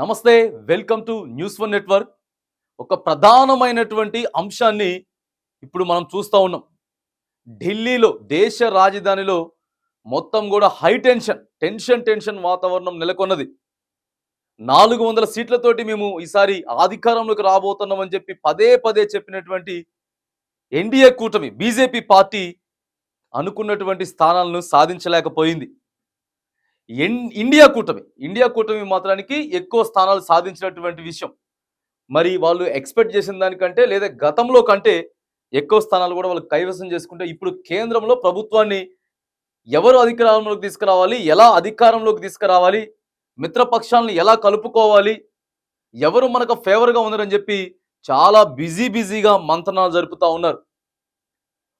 నమస్తే welcome to news one network. ఒక ప్రధానమైనటువంటి అంశాన్ని ఇప్పుడు మనం చూస్తూ ఉన్నాం. ఢిల్లీలో దేశ రాజధానిలో మొత్తం కూడా హై టెన్షన్ టెన్షన్ టెన్షన్ వాతావరణం నెలకొన్నది. నాలుగు వందల సీట్లతోటి మేము ఈసారి అధికారంలోకి రాబోతున్నామని చెప్పి పదే పదే చెప్పినటువంటి ఎన్డీఏ కూటమి బీజేపీ పార్టీ అనుకున్నటువంటి స్థానాలను సాధించలేకపోయింది. ఇండియా కూటమి ఇండియా కూటమి మాత్రానికి ఎక్కువ స్థానాలు సాధించినటువంటి విషయం. మరి వాళ్ళు ఎక్స్పెక్ట్ చేసిన దానికంటే లేదా గతంలో కంటే ఎక్కువ స్థానాలు కూడా వాళ్ళు కైవసం చేసుకుంటే ఇప్పుడు కేంద్రంలో ప్రభుత్వాన్ని ఎవరు అధికారంలోకి తీసుకురావాలి ఎలా అధికారంలోకి తీసుకురావాలి మిత్రపక్షాలను ఎలా కలుపుకోవాలి ఎవరు మనకు ఫేవర్గా ఉన్నారని చెప్పి చాలా బిజీ బిజీగా మంతనాలు జరుపుతూ ఉన్నారు.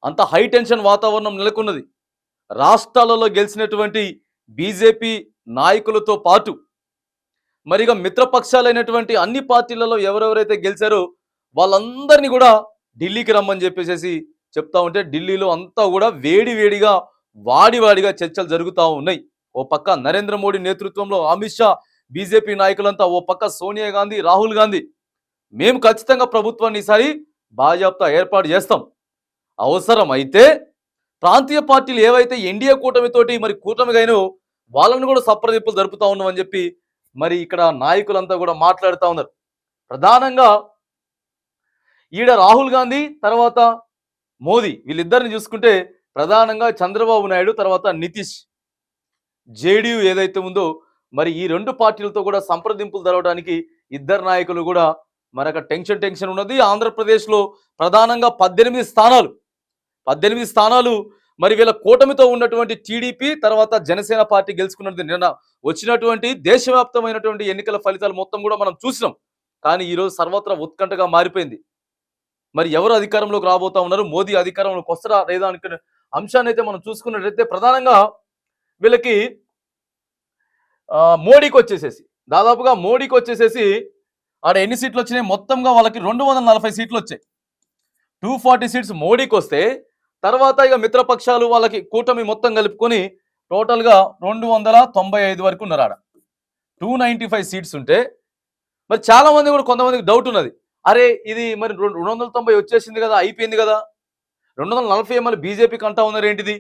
అంత హై టెన్షన్ వాతావరణం నెలకొన్నది. రాష్ట్రాలలో గెలిచినటువంటి బీజేపీ నాయకులతో పాటు మరిగా మిత్రపక్షాలైనటువంటి అన్ని పార్టీలలో ఎవరెవరైతే గెలిచారో వాళ్ళందరినీ కూడా ఢిల్లీకి రమ్మని చెప్పేసి చెప్తా ఉంటే ఢిల్లీలో అంతా కూడా వేడి వేడిగా చర్చలు జరుగుతూ ఉన్నాయి. ఓ పక్క నరేంద్ర మోడీ నేతృత్వంలో అమిత్ షా బీజేపీ నాయకులంతా ఓ పక్క సోనియా గాంధీ రాహుల్ గాంధీ. మేము ఖచ్చితంగా ప్రభుత్వాన్ని ఈసారి బాజాప్తా ఏర్పాటు చేస్తాం. అవసరమైతే ప్రాంతీయ పార్టీలు ఏవైతే ఎన్డీఏ కూటమితోటి మరి కూటమిగైనో వాళ్ళని కూడా సప్రదింపులు జరుపుతా ఉన్నామని చెప్పి మరి ఇక్కడ నాయకులంతా కూడా మాట్లాడుతూ ఉన్నారు. ప్రధానంగా ఈడ రాహుల్ గాంధీ తర్వాత మోదీ వీళ్ళిద్దరిని చూసుకుంటే ప్రధానంగా చంద్రబాబు నాయుడు తర్వాత నితీష్ జేడీయూ ఏదైతే ఉందో మరి ఈ రెండు పార్టీలతో కూడా సంప్రదింపులు జరగడానికి ఇద్దరు నాయకులు కూడా మరొక టెన్షన్ టెన్షన్ ఉన్నది. ఆంధ్రప్రదేశ్లో ప్రధానంగా పద్దెనిమిది స్థానాలు పద్దెనిమిది స్థానాలు మరి వీళ్ళ కూటమితో ఉన్నటువంటి టీడీపీ తర్వాత జనసేన పార్టీ గెలుచుకున్నది నిన్న వచ్చినటువంటి దేశవ్యాప్తమైనటువంటి ఎన్నికల ఫలితాలు మొత్తం కూడా మనం చూసినాం. కానీ ఈరోజు సర్వత్రా ఉత్కంఠగా మారిపోయింది. మరి ఎవరు అధికారంలోకి రాబోతా ఉన్నారు? మోదీ అధికారంలోకి వస్తారా? లేదా అనుకునే అంశాన్ని అయితే మనం చూసుకున్నట్లయితే ప్రధానంగా వీళ్ళకి మోడీకి వచ్చేసేసి దాదాపుగా మోడీకి వచ్చేసేసి ఆడ ఎన్ని సీట్లు వచ్చినాయి? మొత్తంగా వాళ్ళకి రెండు వందల నలభై సీట్లు వచ్చాయి. టూ ఫార్టీ సీట్స్ మోడీకి వస్తే తర్వాత ఇక మిత్రపక్షాలు వాళ్ళకి కూటమి మొత్తం కలుపుకొని టోటల్గా రెండు వందల తొంభై ఐదు వరకు ఉన్నారు ఆడ టూ నైంటీ ఫైవ్ సీట్స్ ఉంటే మరి చాలామంది కూడా కొంతమందికి డౌట్ ఉన్నది. అరే ఇది మరి రెండు రెండు వందల తొంభై వచ్చేసింది కదా అయిపోయింది కదా. రెండు వందల నలభై మళ్ళీ బీజేపీకి అంటా ఉన్నారు ఏంటిది?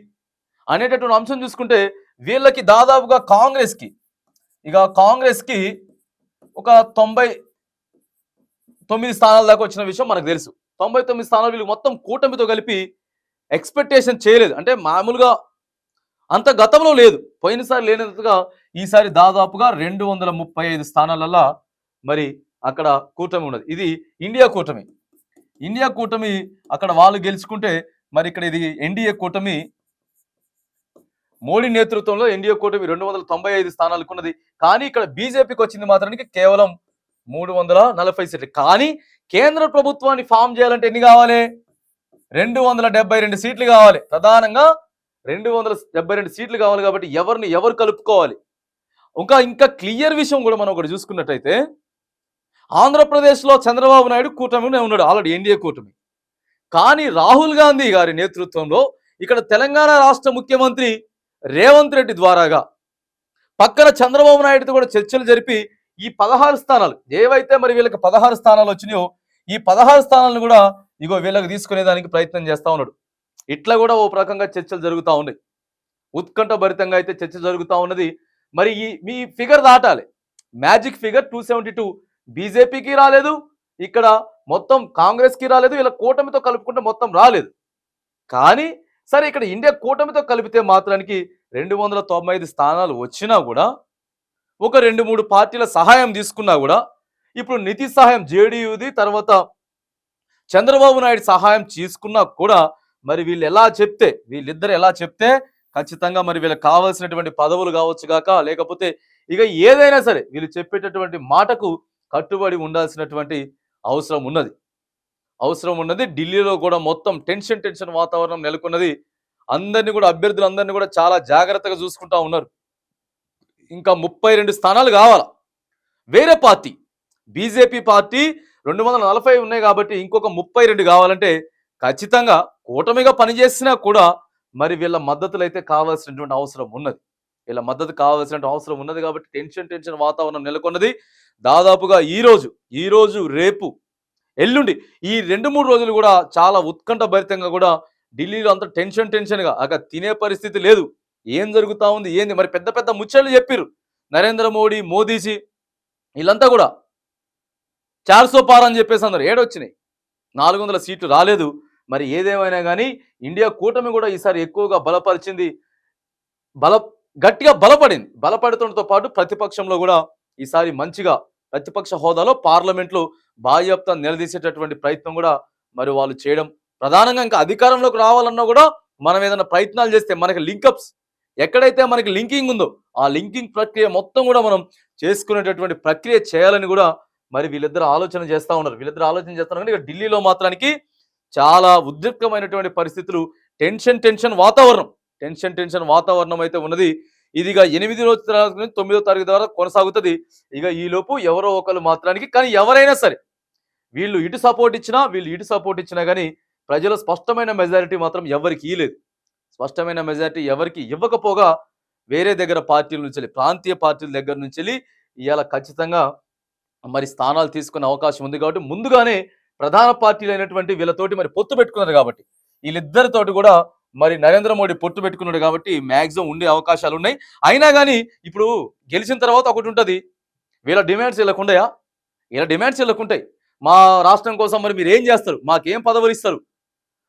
అనేటటువంటి అంశం చూసుకుంటే వీళ్ళకి దాదాపుగా కాంగ్రెస్కి ఇక కాంగ్రెస్కి ఒక తొంభై తొమ్మిది స్థానాల దాకా వచ్చిన విషయం మనకు తెలుసు. తొంభై తొమ్మిది స్థానాలు వీళ్ళు మొత్తం కూటమితో కలిపి ఎక్స్పెక్టేషన్ చేయలేదు. అంటే మామూలుగా అంత గతంలో లేదు. పోయినసారి లేనంతగా ఈసారి దాదాపుగా రెండు వందల ముప్పై ఐదు స్థానాలలో మరి అక్కడ కూటమి ఉన్నది. ఇది ఇండియా కూటమి. ఇండియా కూటమి అక్కడ వాళ్ళు గెలుచుకుంటే మరి ఇక్కడ ఇది ఎన్డీఏ కూటమి. మోడీ నేతృత్వంలో ఎన్డీఏ కూటమి రెండు వందల తొంభై ఐదు స్థానాలకు ఉన్నది కానీ ఇక్కడ బీజేపీకి వచ్చింది మాత్రానికి కేవలం మూడు వందల నలభై సీట్లు. కానీ కేంద్ర ప్రభుత్వాన్ని ఫామ్ చేయాలంటే ఎన్ని కావాలి? రెండు వందల డెబ్బై రెండు సీట్లు కావాలి. ప్రధానంగా రెండు వందల డెబ్బై రెండు సీట్లు కావాలి కాబట్టి ఎవరిని ఎవరు కలుపుకోవాలి? ఇంకా ఇంకా క్లియర్ విషయం కూడా మనం ఒకటి చూసుకున్నట్టయితే ఆంధ్రప్రదేశ్లో చంద్రబాబు నాయుడు కూటమినే ఉన్నాడు ఆల్రెడీ ఎన్డీఏ కూటమి. కానీ రాహుల్ గాంధీ గారి నేతృత్వంలో ఇక్కడ తెలంగాణ రాష్ట్ర ముఖ్యమంత్రి రేవంత్ రెడ్డి ద్వారాగా పక్కన చంద్రబాబు నాయుడుతో కూడా చర్చలు జరిపి ఈ పదహారు స్థానాలు ఏవైతే మరి వీళ్ళకి పదహారు స్థానాలు వచ్చినాయో ఈ పదహారు స్థానాలను కూడా ఇగో వీళ్ళకి తీసుకునేదానికి ప్రయత్నం చేస్తూ ఉన్నాడు. ఇట్లా కూడా ఓ రకంగా చర్చలు జరుగుతూ ఉన్నాయి. ఉత్కంఠ భరితంగా అయితే చర్చ జరుగుతూ ఉన్నది. మరి ఈ మీ ఫిగర్ దాటాలి. Magic figure two seventy two బీజేపీకి రాలేదు. ఇక్కడ మొత్తం కాంగ్రెస్కి రాలేదు. ఇలా కూటమితో కలుపుకుంటే మొత్తం రాలేదు. కానీ సరే ఇక్కడ ఇండియా కూటమితో కలిపితే మాత్రానికి రెండు వందల తొంభై ఐదు స్థానాలు వచ్చినా కూడా ఒక రెండు మూడు పార్టీల సహాయం తీసుకున్నా కూడా ఇప్పుడు నితీష్ సహాయం జేడీయూది తర్వాత చంద్రబాబు నాయుడు సహాయం తీసుకున్నా కూడా మరి వీళ్ళు ఎలా చెప్తే వీళ్ళిద్దరు ఎలా చెప్తే ఖచ్చితంగా మరి వీళ్ళకి కావాల్సినటువంటి పదవులు కావచ్చు గాక లేకపోతే ఇక ఏదైనా సరే వీళ్ళు చెప్పేటటువంటి మాటకు కట్టుబడి ఉండాల్సినటువంటి అవసరం ఉన్నది. అవసరం ఉన్నది. ఢిల్లీలో కూడా మొత్తం టెన్షన్ టెన్షన్ వాతావరణం నెలకొన్నది. అందరినీ కూడా అభ్యర్థులందరినీ కూడా చాలా జాగ్రత్తగా చూసుకుంటా ఉన్నారు. ఇంకా ముప్పై రెండు స్థానాలు కావాలా? వేరే పార్టీ బీజేపీ పార్టీ రెండు వందల నలభై ఉన్నాయి కాబట్టి ఇంకొక ముప్పై రెండు కావాలంటే ఖచ్చితంగా కూటమిగా పనిచేసినా కూడా మరి వీళ్ళ మద్దతులు అయితే కావాల్సినటువంటి అవసరం ఉన్నది. వీళ్ళ మద్దతు కావాల్సిన అవసరం ఉన్నది కాబట్టి టెన్షన్ టెన్షన్ వాతావరణం నెలకొన్నది. దాదాపుగా ఈరోజు ఈరోజు ఈ రోజు రేపు ఎల్లుండి ఈ రెండు మూడు రోజులు కూడా చాలా ఉత్కంఠ భరితంగా కూడా ఢిల్లీలో అంత టెన్షన్ టెన్షన్గా అక్కడ తినే పరిస్థితి లేదు. ఏం జరుగుతా ఉంది ఏంది? మరి పెద్ద పెద్ద ముచ్చట్లు చెప్పారు నరేంద్ర మోడీ మోదీజీ వీళ్ళంతా కూడా. చార్సో పార్ అని చెప్పేసి అందరు ఏడొచ్చినాయి. నాలుగు వందల సీట్లు రాలేదు. మరి ఏదేమైనా కానీ ఇండియా కూటమి కూడా ఈసారి ఎక్కువగా బలపరిచింది. బల గట్టిగా బలపడింది. బలపడటంతో పాటు ప్రతిపక్షంలో కూడా ఈసారి మంచిగా ప్రతిపక్ష హోదాలో పార్లమెంట్లో బాధ్యత నిలదీసేటటువంటి ప్రయత్నం కూడా మరి వాళ్ళు చేయడం. ప్రధానంగా ఇంకా అధికారంలోకి రావాలన్నా కూడా మనం ఏదైనా ప్రయత్నాలు చేస్తే మనకి లింకప్స్ ఎక్కడైతే మనకి లింకింగ్ ఉందో ఆ లింకింగ్ ప్రక్రియ మొత్తం కూడా మనం చేసుకునేటటువంటి ప్రక్రియ చేయాలని కూడా మరి వీళ్ళిద్దరు ఆలోచన చేస్తూ ఉన్నారు. వీళ్ళిద్దరు ఆలోచన చేస్తున్నారు కానీ ఇక ఢిల్లీలో మాత్రానికి చాలా ఉద్రిక్తమైనటువంటి పరిస్థితులు టెన్షన్ టెన్షన్ వాతావరణం. టెన్షన్ టెన్షన్ వాతావరణం అయితే ఉన్నది. ఇదిగ ఎనిమిది రోజుల తర్వాత నుంచి తొమ్మిదో తారీఖు ద్వారా కొనసాగుతుంది. ఇక ఈ లోపు ఎవరో ఒకరు మాత్రానికి కానీ ఎవరైనా సరే వీళ్ళు ఇటు సపోర్ట్ ఇచ్చినా వీళ్ళు ఇటు సపోర్ట్ ఇచ్చినా కానీ ప్రజల స్పష్టమైన మెజారిటీ మాత్రం ఎవరికి ఇవ్వలేదు స్పష్టమైన మెజారిటీ ఎవరికి ఇవ్వకపోగా వేరే దగ్గర పార్టీల నుంచి వెళ్ళి, ప్రాంతీయ పార్టీల దగ్గర నుంచి వెళ్ళి ఇవాళ ఖచ్చితంగా మరి స్థానాలు తీసుకునే అవకాశం ఉంది కాబట్టి ముందుగానే ప్రధాన పార్టీలు అయినటువంటి వీళ్ళతోటి మరి పొత్తు పెట్టుకున్నారు కాబట్టి వీళ్ళిద్దరితోటి కూడా మరి నరేంద్ర మోడీ పొత్తు పెట్టుకున్నాడు కాబట్టి మ్యాక్సిమం ఉండే అవకాశాలు ఉన్నాయి. అయినా కానీ ఇప్పుడు గెలిచిన తర్వాత ఒకటి ఉంటుంది. వీళ్ళ డిమాండ్స్ వెళ్ళకుండా వీళ్ళ డిమాండ్స్ వీళ్ళకుంటాయి మా రాష్ట్రం కోసం మరి మీరు ఏం చేస్తారు? మాకేం పదవులు ఇస్తారు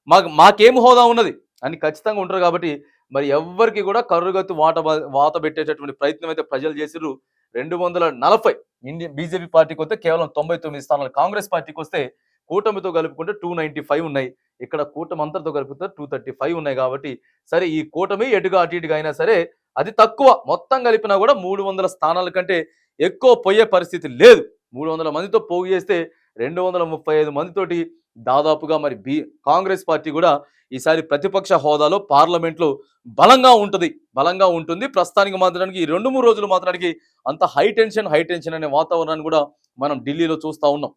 మాకు మాకేం హోదా ఉన్నది? అని ఖచ్చితంగా ఉంటారు కాబట్టి మరి ఎవ్వరికి కూడా కర్రుగత్తు వాత వాత పెట్టేటటువంటి ప్రయత్నం అయితే ప్రజలు చేసిర్రు. రెండు వందల నలభై ఇండియన్ బీజేపీ పార్టీకి వస్తే కేవలం తొంభై తొమ్మిది స్థానాలు. కాంగ్రెస్ పార్టీకి వస్తే కూటమితో కలుపుకుంటే టూ నైంటీ ఫైవ్ ఉన్నాయి. ఇక్కడ కూటమి అంతటితో కలుపుకుంటే టూ థర్టీ ఫైవ్ ఉన్నాయి కాబట్టి సరే ఈ కూటమి ఎటుగా అటు ఇటుగా అయినా సరే అది తక్కువ. మొత్తం కలిపినా కూడా మూడు వందల స్థానాల కంటే ఎక్కువ పోయే పరిస్థితి లేదు. మూడు వందల మందితో పోగు చేస్తే రెండు వందల ముప్పై ఐదు మందితోటి దాదాపుగా మరి బీ కాంగ్రెస్ పార్టీ కూడా ఈసారి ప్రతిపక్ష హోదాలో పార్లమెంట్లో బలంగా ఉంటుంది. బలంగా ఉంటుంది. ప్రస్తుతానికి మాత్రానికి ఈ రెండు మూడు రోజులు మాత్రానికి అంత హై టెన్షన్ హై టెన్షన్ అనే వాతావరణాన్ని కూడా మనం ఢిల్లీలో చూస్తూ ఉన్నాం.